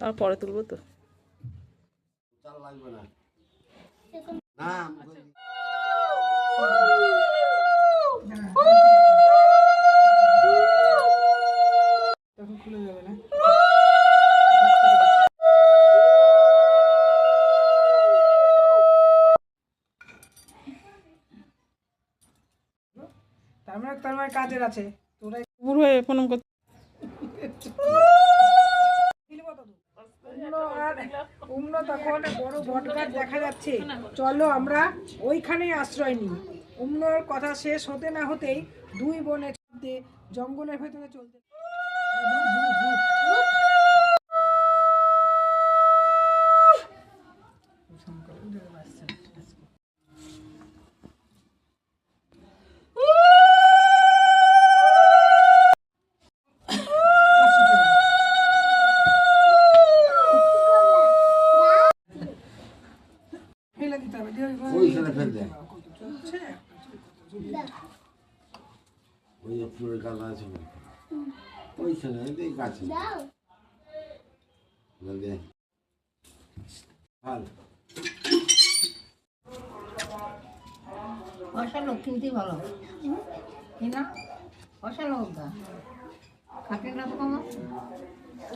তারপরে তুলবো তো। তার মানে মানে কাজের আছে। তোরা হয়ে প্রণাম করতে বড় বটগাছ দেখা যাচ্ছে। চলো আমরা ওইখানেই আশ্রয় নিই। উম্নর কথা শেষ হতে না হতেই দুই বোনে জঙ্গলের ভেতরে চলতে দিতে হবে দিয়ে ওইখানে ফেল দেয় ওই ফুলের গাছ আছে ওইখানে এই গাছে ফেল দে ভালো কিনতেই ভালো না বসালো ওটা খাটের না তো কমা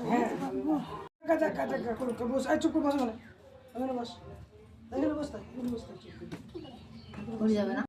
হ্যাঁ কাজা কাজা করো বস আয় চুপ করে বস মানে বস যাবে না